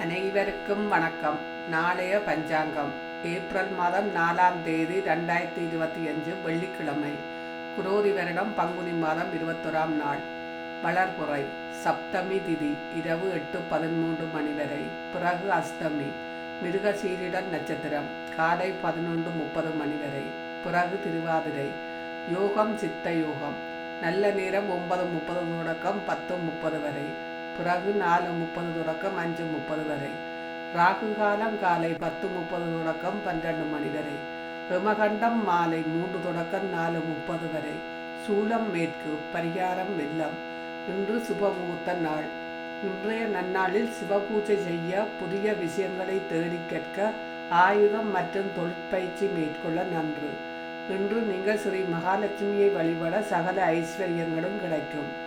அனைவருக்கும் வணக்கம். நாளைய பஞ்சாங்கம். ஏப்ரல் மாதம் நாலாம் தேதி ரெண்டாயிரத்தி இருபத்தி அஞ்சு வெள்ளிக்கிழமை. குரோதி வருடம் பங்குனி மாதம் இருபத்தொராம் நாள். வளர்புறை சப்தமி திதி. இரவு எட்டு பதிமூன்று மணி வரை. பிறகு அஷ்டமி. மிருகசீரிடன் நட்சத்திரம். காலை பதினொன்று முப்பது மணி வரை. பிறகு திருவாதிரை. யோகம் சித்த யோகம். நல்ல நேரம் ஒன்பது முப்பது தொடக்கம் பத்து முப்பது வரை. பிறகு நாலு முப்பது தொடக்கம் அஞ்சு முப்பது வரை. ராகு காலம் காலை பத்து முப்பது தொடக்கம் பன்னெண்டு மணி வரை. ஹிமகண்டம் மாலை மூன்று தொடக்கம் நாலு முப்பது வரை. சூலம் மேற்கு பரிகாரம் வெள்ளம். இன்று சுபமுகூர்த்த நாள். இன்றைய நன்னாளில் சிவபூஜை செய்ய புதிய விஷயங்களை தேடி கேட்க ஆயுதம் மற்றும் தொழிற்பயிற்சி மேற்கொள்ள நன்று. இன்று நீங்கள் ஸ்ரீ மகாலட்சுமியை வழிபட சகல ஐஸ்வர்யங்களும் கிடைக்கும்.